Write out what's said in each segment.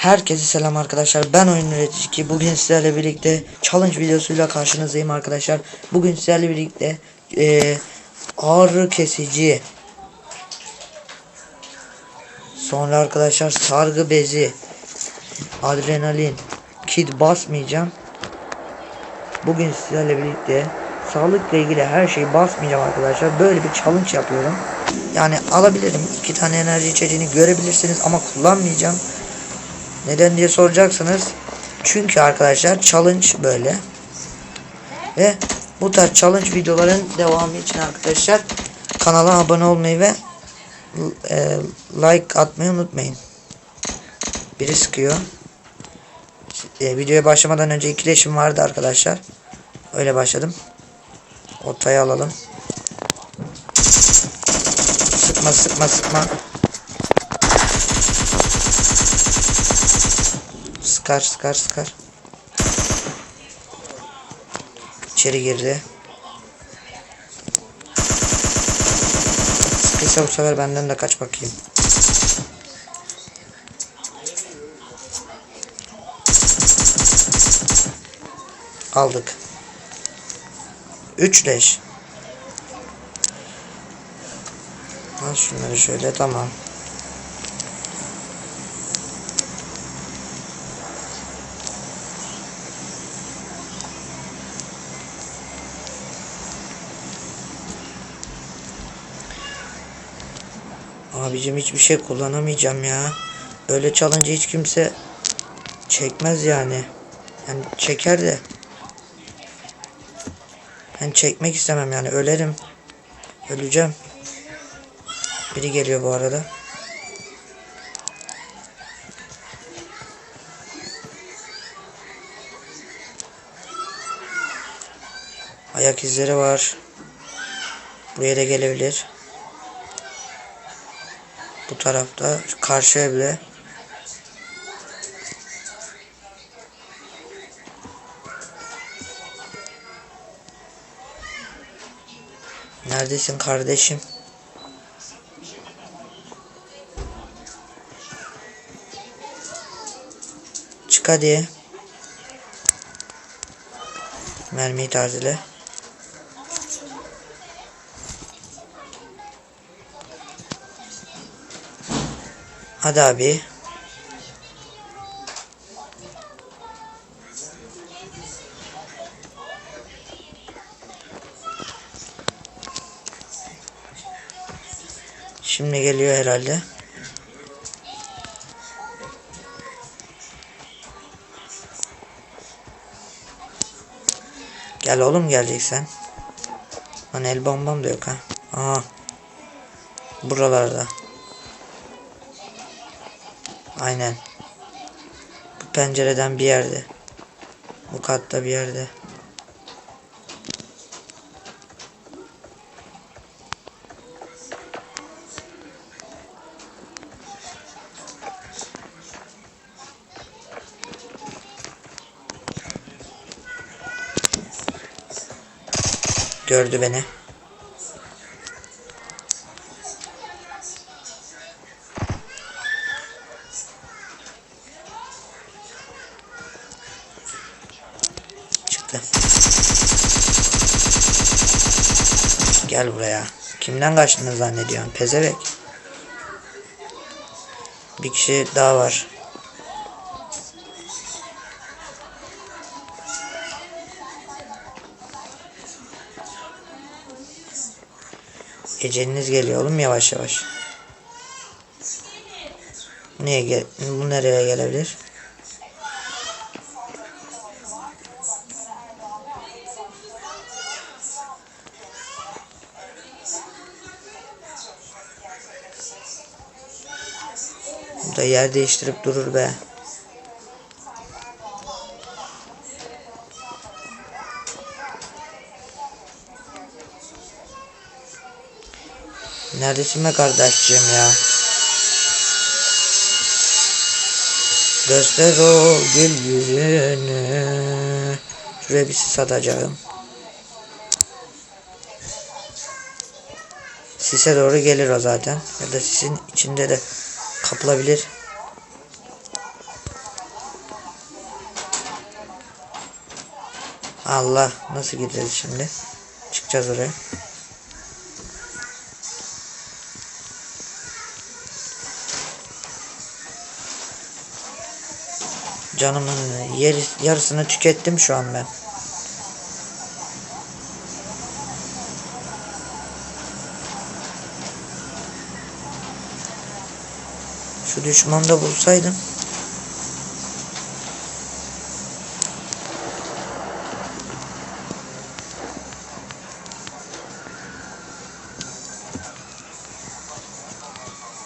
Herkese selam arkadaşlar. Ben oyun üretici. Bugün sizlerle birlikte challenge videosuyla karşınızdayım arkadaşlar. Bugün sizlerle birlikte eee ağrı kesici. Sonra arkadaşlar sargı bezi. Adrenalin. Kit basmayacağım. Bugün sizlerle birlikte sağlıkla ilgili her şeyi basmayacağım arkadaşlar. Böyle bir challenge yapıyorum. Yani alabilirim. iki tane enerji içeceğini görebilirsiniz ama kullanmayacağım. Neden diye soracaksınız. Çünkü arkadaşlar challenge böyle. Ve bu tarz challenge videoların devamı için arkadaşlar kanala abone olmayı ve e, like atmayı unutmayın. Biri sıkıyor. E, videoya başlamadan önce ikileşim vardı arkadaşlar. Öyle başladım. Ortaya alalım. Sıkma sıkma sıkma. Sıkar sıkar sıkar. İçeri girdi. Sıkıysa bu sefer benden de kaç bakayım. Aldık. Üç leş. Al şunları şöyle tamam. Abicim hiçbir şey kullanamayacağım ya. Öyle çalınca hiç kimse çekmez yani. Yani çeker de. Ben çekmek istemem yani ölerim. Öleceğim. Biri geliyor bu arada. Ayak izleri var. Buraya da gelebilir. Tarafta karşı evde. Neredesin kardeşim? Çık hadi. Mermiyi tazele. Hadi abi. Şimdi geliyor herhalde. Gel oğlum geleceksen. Lan el bombam da yok ha. Aha. Buralarda. Aynen. Bu pencereden bir yerde. Bu katta bir yerde. Gördü beni. Gel buraya. Kimden kaçtığını zannediyorsun? Pezevek. Bir kişi daha var. Eceliniz geliyor oğlum yavaş yavaş. Niye gel bu nereye gelebilir? Da yer değiştirip durur be. Neredesin be kardeşciğim ya? Göster o gül yüzünü. Şuraya bir sis atacağım. Sise doğru gelir o zaten. Ya da sisin içinde de kapılabilir. Allah nasıl gideceğiz şimdi? Çıkacağız oraya. Canımın yarısını tükettim şu an ben. Şu düşmanı da bulsaydım.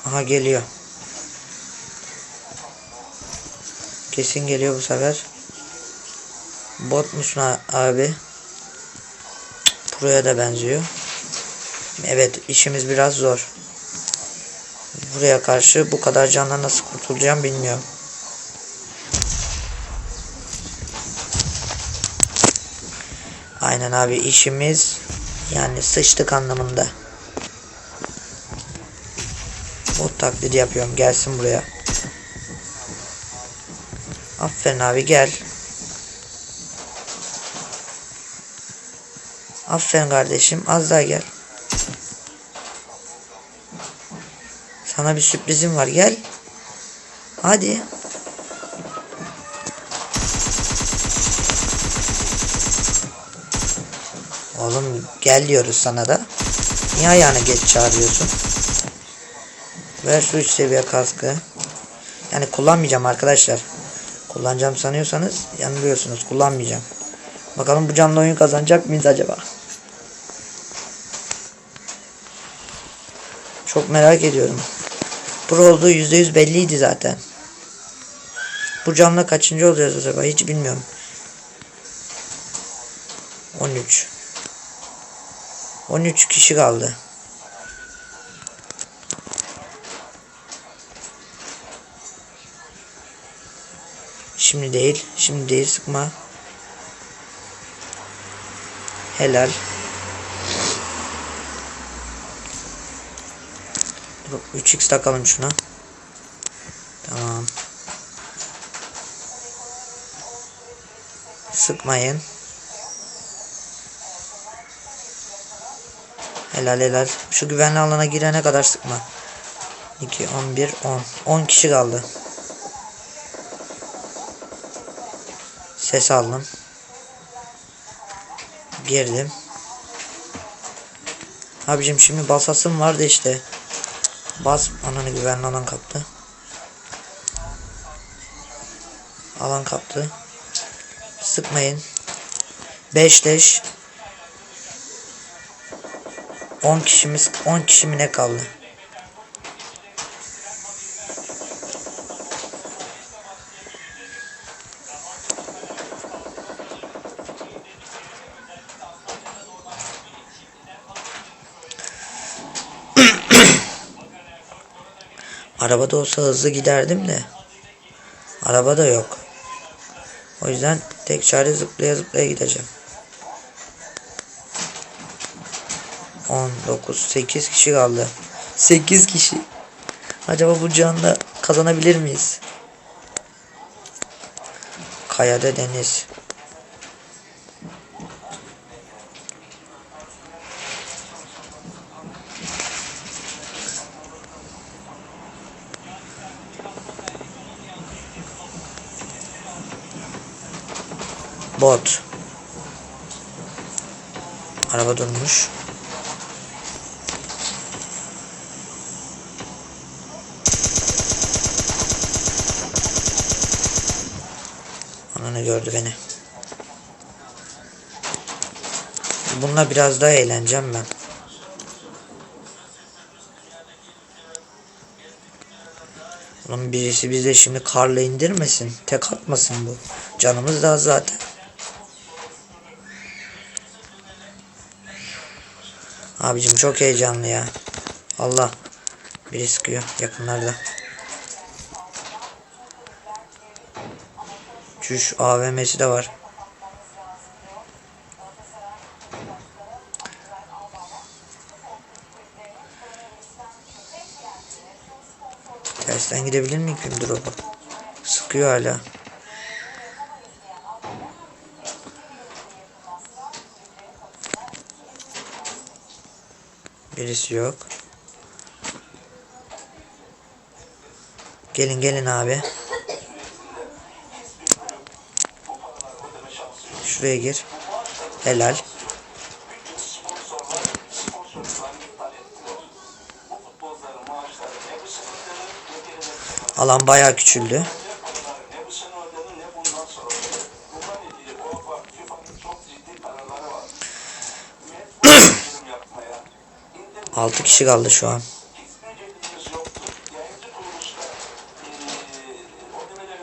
Aha geliyor. Kesin geliyor bu sefer. Botmuş na- abi. Pro'ya da benziyor. Evet işimiz biraz zor. Buraya karşı bu kadar canla nasıl kurtulacağım bilmiyorum. Aynen abi işimiz yani sıçtık anlamında. Bot taklidi yapıyorum gelsin buraya. Aferin abi gel. Aferin kardeşim az daha gel. Sana bir sürprizim var gel. Hadi. Oğlum gel diyoruz sana da. Niye ayağını geç çağırıyorsun? Ver şu 3 seviye kaskı. Yani kullanmayacağım arkadaşlar. Kullanacağım sanıyorsanız yanılıyorsunuz. Kullanmayacağım. Bakalım bu canlı oyun kazanacak mıyız acaba? Çok merak ediyorum. Pro olduğu %100 belliydi zaten. Bu canlı kaçıncı oluyoruz acaba hiç bilmiyorum. 13. 13 kişi kaldı. Şimdi değil. Şimdi değil sıkma. Helal. Dur, 3x takalım şuna. Tamam. Sıkmayın. Helal helal. Şu güvenli alana girene kadar sıkma. 2, 11, 10. 10 kişi kaldı. Ses aldım. Girdim. Abicim şimdi basasım vardı işte. Bas ananı güvenli alan kaptı. Alan kaptı. Sıkmayın. 5 leş. 10 kişimiz 10 kişi mi ne kaldı? Arabada olsa hızlı giderdim de. Araba da yok. O yüzden tek çare zıplaya zıplaya gideceğim. 19 8 kişi kaldı. 8 kişi. Acaba bu canla kazanabilir miyiz? Kayada deniz. Bot. Araba durmuş. Ananı gördü beni. Bununla biraz daha eğleneceğim ben. Oğlum birisi bize şimdi karla indirmesin. Tek atmasın bu. Canımız daha zaten. Abicim çok heyecanlı ya. Allah. Biri sıkıyor yakınlarda. Çüş AVM'si de var. Tersten gidebilir miyim drop'a? Sıkıyor hala. Birisi yok. Gelin gelin abi. Şuraya gir. Helal. Alan bayağı küçüldü. Altı kişi kaldı şu an.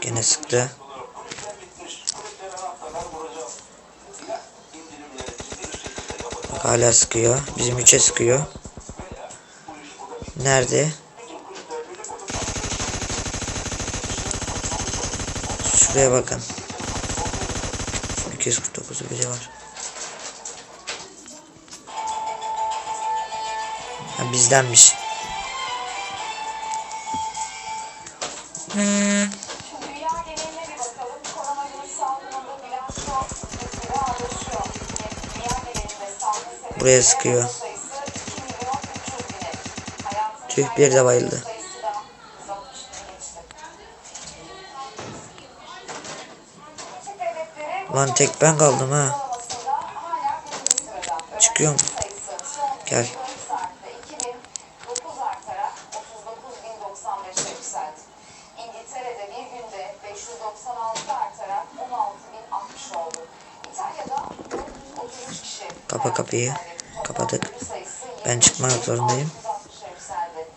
Gene sıktı. Bak hala sıkıyor. Bizim üçe sıkıyor. Nerede? Şuraya bakın. 249'u biri var. Sebebi Buraya sıkıyor. sayısı 2 milyon 300 bini. Hayatını Tüh bir de bayıldı. sayısı da 160 bini geçti. Küçük devletleri Lan tek ben kaldım ha. sıralamasında hala Kapa kapıyı. Kapadık. Ben çıkmak zorundayım. 660'a yükseldi.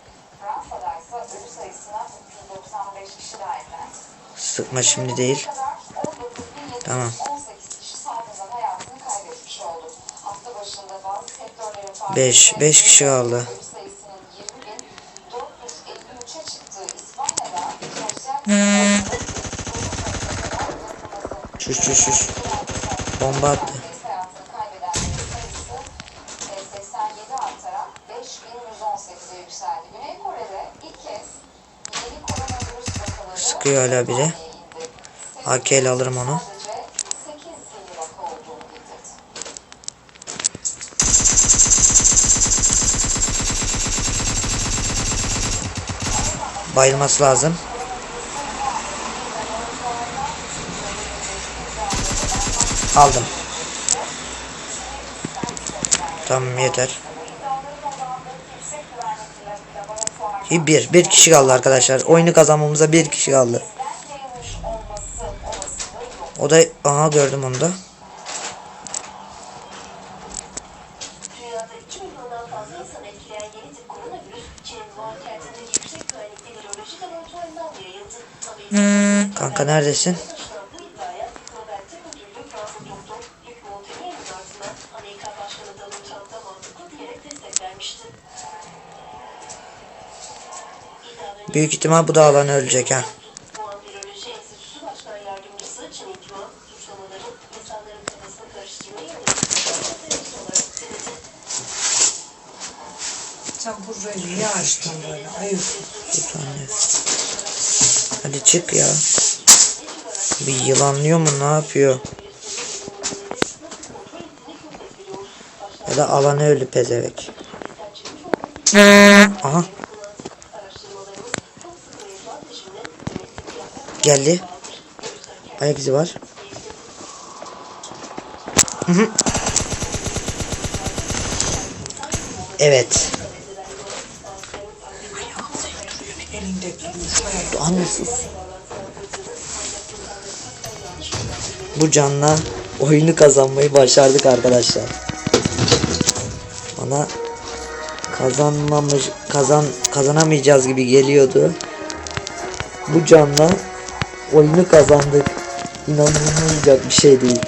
Fransa'da ise ölü sayısına 395 kişi daha eklendi. Sıkma şimdi değil. Tamam. 18 kişi salgından hayatını kaybetmiş oldu. Hafta başında bazı sektörlerin faaliyeti- Beş- beş kişi kaldı. Ölü sayısının 20.453'e çıktığı İspanya'da sosyal Şuş şuş şuş. Bomba attı. Sıkıyor hala indi. AK ile alırım onu. Sadece 8 yeni vaka olduğunu bildirdi. Bayılması lazım. Aldım. Tamam yeter. Bir, bir kişi kaldı arkadaşlar. Oyunu kazanmamıza bir kişi kaldı. O da aha gördüm onu da. Dünyada 2 Büyük ihtimal bu da alan ölecek ha. Sen burayı niye açtın böyle? Ayıp. Hadi çık ya. Bir yılanlıyor mu ne yapıyor? Ya da alanı ölü pezevek. Aha. Geldi. Ayak izi var. Evet. Anne. Bu canla oyunu kazanmayı başardık arkadaşlar. Bana kazanmamış kazan kazanamayacağız gibi geliyordu. Bu canla oyunu kazandık. İnanılmayacak bir şey değil.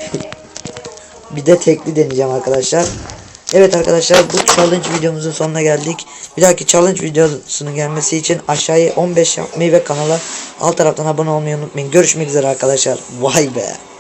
bir de tekli deneyeceğim arkadaşlar. Evet arkadaşlar bu challenge videomuzun sonuna geldik. Bir dahaki challenge videosunun gelmesi için aşağıya 15 yapmayı ve kanala alt taraftan abone olmayı unutmayın. Görüşmek üzere arkadaşlar. Vay be.